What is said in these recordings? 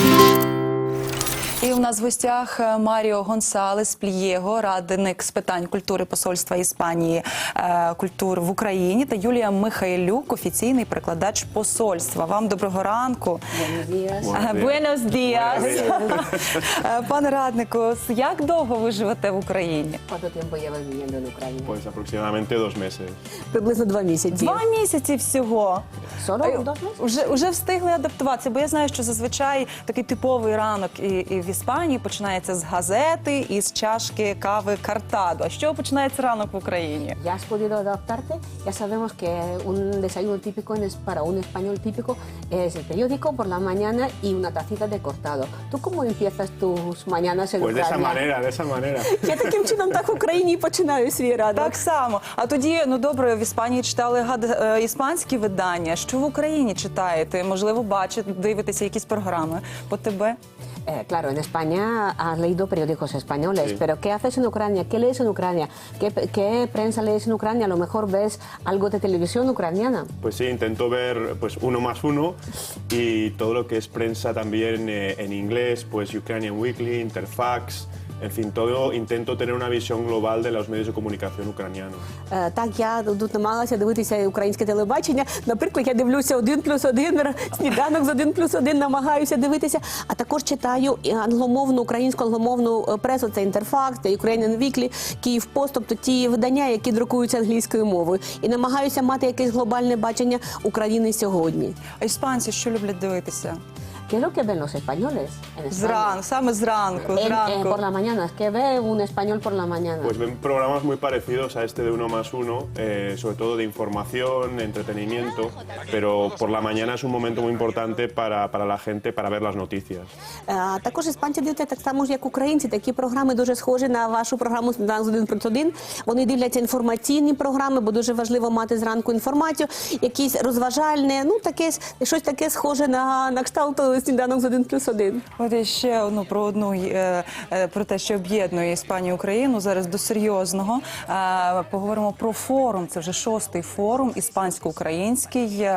Thank you. І у нас в гостях е, Маріо Гонсалес Плієго, радник з питань культури посольства Іспанії е, культур в Україні, та Юлія Михайлюк, офіційний перекладач посольства. Вам доброго ранку. Buenos días. Буенос діас. Е, Пане раднику, як довго ви живете в Україні? Pues aproximadamente dos meses. Приблизно два місяці. Два місяці всього. Вже, вже встигли адаптуватися, бо я знаю, що зазвичай такий типовий ранок і, і в Іспанії починається з газети і з чашки кави картадо. А з чого починається ранок в Україні? ¿Ya has podido adaptarte? Ya sabemos que un desayuno típico en para un español típico es el periódico por la mañana y una tacita de cortado. ¿Tú cómo empiezas tus mañanas en Pues de esa manera, de esa manera. Я таким чином так в Україні починаю свій ранок. Так само. А тоді, ну добре, в Іспанії читали гад е, іспанські видання. Що в Україні читаєте? Можливо, бачите, дивитеся якісь програми по тебе. Eh, claro, en España has leído periódicos españoles, Sí. pero ¿qué haces en Ucrania? ¿Qué lees en Ucrania? ¿Qué, qué prensa lees en Ucrania? A lo mejor ves algo de televisión ucraniana. Pues sí, intento ver pues uno más uno y todo lo que es prensa también eh, en inglés, pues Ukrainian Weekly, Interfax, en fin, todo intento tener una visión global de los medios de comunicación ucranianos. Е, Так, я тут намагалася дивитися українське телебачення. Наприклад, я дивлюся один плюс один, сніданок з один плюс один, намагаюся дивитися. А також читаю і англомовну, українську англомовну е, пресу. Це Інтерфакс, це Ukrainian Weekly, Київ Пост, тобто ті видання, які друкуються англійською мовою. І намагаюся мати якесь глобальне бачення України сьогодні. А іспанці що люблять дивитися? ¿Qué es lo que ven los españoles en España? Зранку, саме зранку, En- eh, зранку. por la mañana, ¿qué ve un español por la mañana? Pues ven programas muy parecidos a este de uno más uno, eh, sobre todo de información, entretenimiento, pero por la mañana es un momento muy importante para, para la gente para ver las noticias. Е, Також іспанці дивляться так само ж, як українці. Такі програми дуже схожі на вашу програму «Сніданок з 1 плюс 1». Вони дивляться інформаційні програми, бо дуже важливо мати зранку інформацію, якісь розважальне, ну таке щось таке схоже на, на кшталт сніданок з 1 плюс 1». От і ще ну, про одну е, е, про те, що об'єднує Іспанію Україну. Зараз до серйозного Е, поговоримо про форум. Це вже шостий форум іспансько-український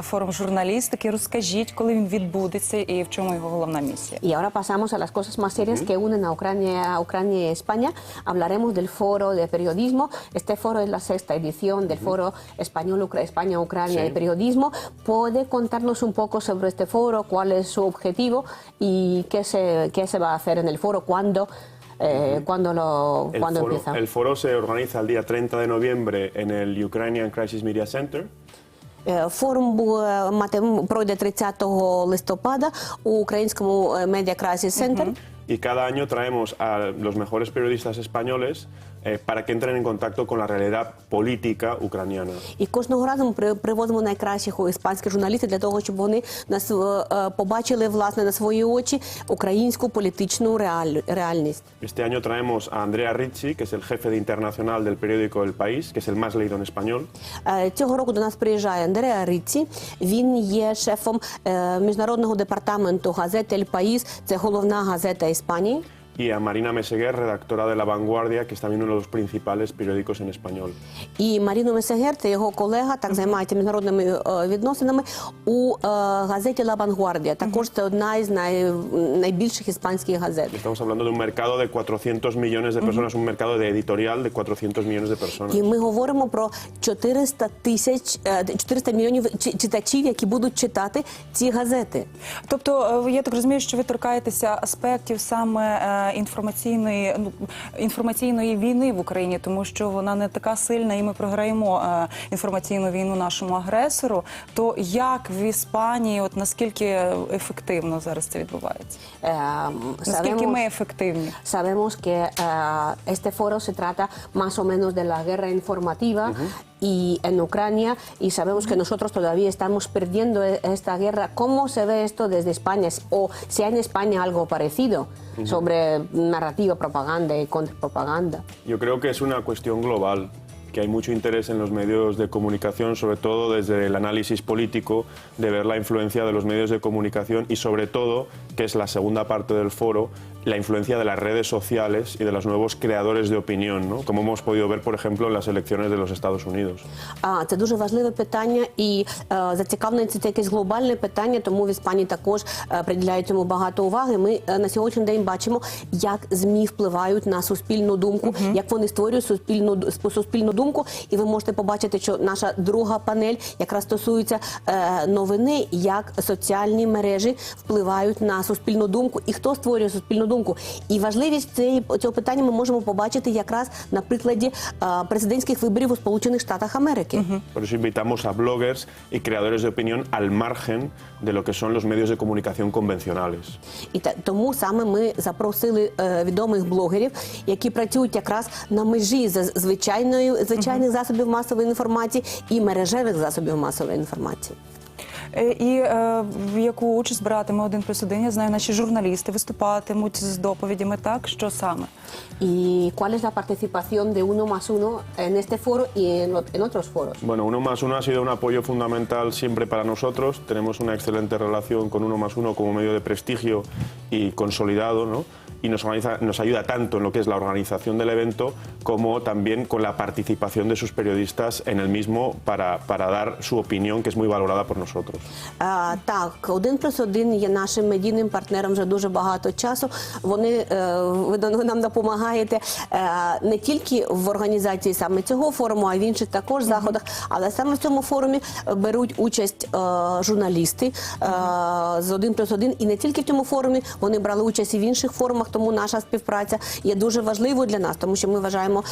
форум журналістики. Розкажіть, коли він відбудеться і в чому його головна місія. Y ahora pasamos a las cosas más serias que unen a Ucrania, a Ucrania y España. Hablaremos del foro de periodismo. Este foro es la sexta edición del foro español España Ucrania Sí. de periodismo. ¿Puede contarnos un poco sobre este foro, cuál es su objetivo y qué se, qué se va a hacer en el foro, cuándo, eh, cuándo, lo, El cuándo foro, empieza? el foro se organiza el día 30 de noviembre en el Ukrainian Crisis Media Center. Е, Форум буде мати пройде 30 листопада у українському е, Media Crisis Center. Y cada año traemos a los mejores periodistas españoles eh, para que entren en contacto con la realidad política ucraniana. І кожного разу ми при- привозимо найкращих іспанських журналістів для того, щоб вони нас е, е, побачили власне на свої очі українську політичну реаль- реальність. Este año traemos a Andrea Ricci, que es el jefe de internacional del periódico El País, que es el más leído en español. Е, Цього року до нас приїжджає Андреа Риці. Він є шефом е, міжнародного департаменту газети «Ель Паїс». Це головна газета Іспанії. Y a Marina Meseguer, redactora de La Vanguardia, que es también uno de los principales periódicos en español. І Маріно Месегер, це його колега, так займається міжнародними е, відносинами у е, газеті «Ла Вангвардія». Також це одна із най, найбільших іспанських газет. Estamos hablando de un mercado de 400 millones de personas, un mercado de editorial de 400 millones de personas. І ми говоримо про 400 тисяч е, 400 мільйонів чи- читачів, які будуть читати ці газети. Тобто, е, я так розумію, що ви торкаєтеся аспектів саме інформаційної ну, інформаційної війни в Україні, тому що вона не така сильна, і ми програємо е, інформаційну війну нашому агресору. То як в Іспанії, от наскільки ефективно зараз це відбувається? Е, Наскільки sabemos- ми ефективні? Sabemos que eh, este foro se trata más o menos de la guerra informativa y en Ucrania y sabemos que nosotros todavía estamos perdiendo e- esta guerra. ¿Cómo se ve esto desde España? ¿O si hay en España algo parecido sobre narrativa, propaganda y contrapropaganda? Yo creo que es una cuestión global, que hay mucho interés en los medios de comunicación, sobre todo desde el análisis político, de ver la influencia de los medios de comunicación y sobre todo que es la segunda parte del foro, la influencia de las redes sociales y de los nuevos creadores de opinión, ¿no? como hemos podido ver, por ejemplo, en las elecciones de los Estados Unidos. А, Це дуже важливе питання, і е, зацікавленість це якесь глобальне питання, тому в Іспанії також е, приділяють цьому багато уваги. Ми е, на сьогоднішній день бачимо, як змі впливають на суспільну думку, як вони створюють суспільну суспільну думку. І ви можете побачити, що наша друга панель якраз стосується е, новини, як соціальні мережі впливають на суспільну думку і хто створює суспільну думку. І важливість цієї цього питання ми можемо побачити якраз на прикладі президентських виборів у Сполучених Штатах Америки. Por eso invitamos a bloggers y creadores de opinión al margen de lo que son los medios de comunicación convencionales. І та- тому саме ми запросили е, відомих блогерів, які працюють якраз на межі з звичайною звичайних засобів масової інформації і мережевих засобів масової інформації. Е, І е, в яку участь братиме один плюс один, я знаю, наші журналісти виступатимуть з доповідями. Так що саме? ¿Y cuál es la participación de uno más uno en este foro y en, ot- en otros foros? Bueno, Uno más Uno ha sido un apoyo fundamental siempre para nosotros. Tenemos una excelente relación con Uno más Uno como medio de prestigio y consolidado, ¿no? Y nos, organiza- nos ayuda tanto en lo que es la organización del evento como también con la participación de sus periodistas en el mismo para, para dar su opinión, que es muy valorada por nosotros. А, так, один плюс один є нашим медійним партнером вже дуже багато часу. Вони е, ви, нам допомагаєте е, не тільки в організації саме цього форуму, а й в інших також заходах. Але саме в цьому форумі е, беруть участь журналісти з один плюс один. І не тільки в цьому форумі вони брали участь і в інших форумах. Тому наша співпраця є дуже важливою для нас, тому що ми вважаємо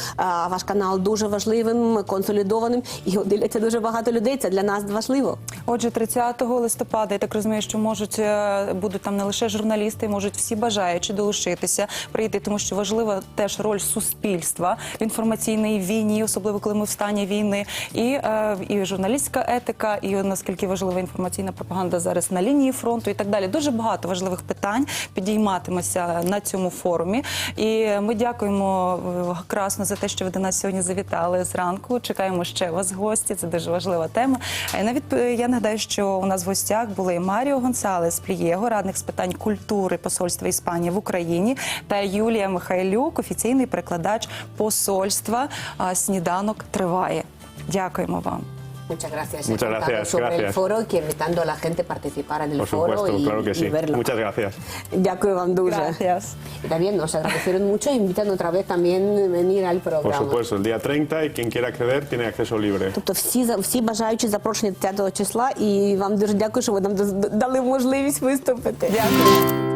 ваш канал дуже важливим, консолідованим і його дивляться дуже багато людей. Це для нас важливо. Отже, 30 листопада я так розумію, що можуть е, будуть там не лише журналісти, можуть всі бажаючі долучитися, прийти, тому що важлива теж роль суспільства в інформаційній війні, особливо коли ми в стані війни, і, е, і журналістська етика, і наскільки важлива інформаційна пропаганда зараз на лінії фронту, і так далі. Дуже багато важливих питань підійматимося на цьому форумі. І ми дякуємо е, красно за те, що ви до нас сьогодні завітали зранку. Чекаємо ще вас гості. Це дуже важлива тема. Навіть е, я нагадаю, що у нас в гостях були Маріо Гонсалес Плієго, радник з питань культури посольства Іспанії в Україні, та Юлія Михайлюк, офіційний перекладач посольства. Сніданок триває. Дякуємо вам. Muchas gracias. Muchas He contado gracias, sobre el gracias. foro y que invitando a la gente a participar en el Por foro supuesto, y, claro que y sí. verlo. Muchas gracias. Дякую вам дуже. Gracias. Y también nos agradecieron mucho e invitan otra vez también venir al Por programa. supuesto, el día 30 y quien quiera acceder tiene acceso libre. Тобто всі, за- всі бажаючі запрошені 30 числа і вам дуже дякую, що ви нам доз- дали можливість виступити. Дякую.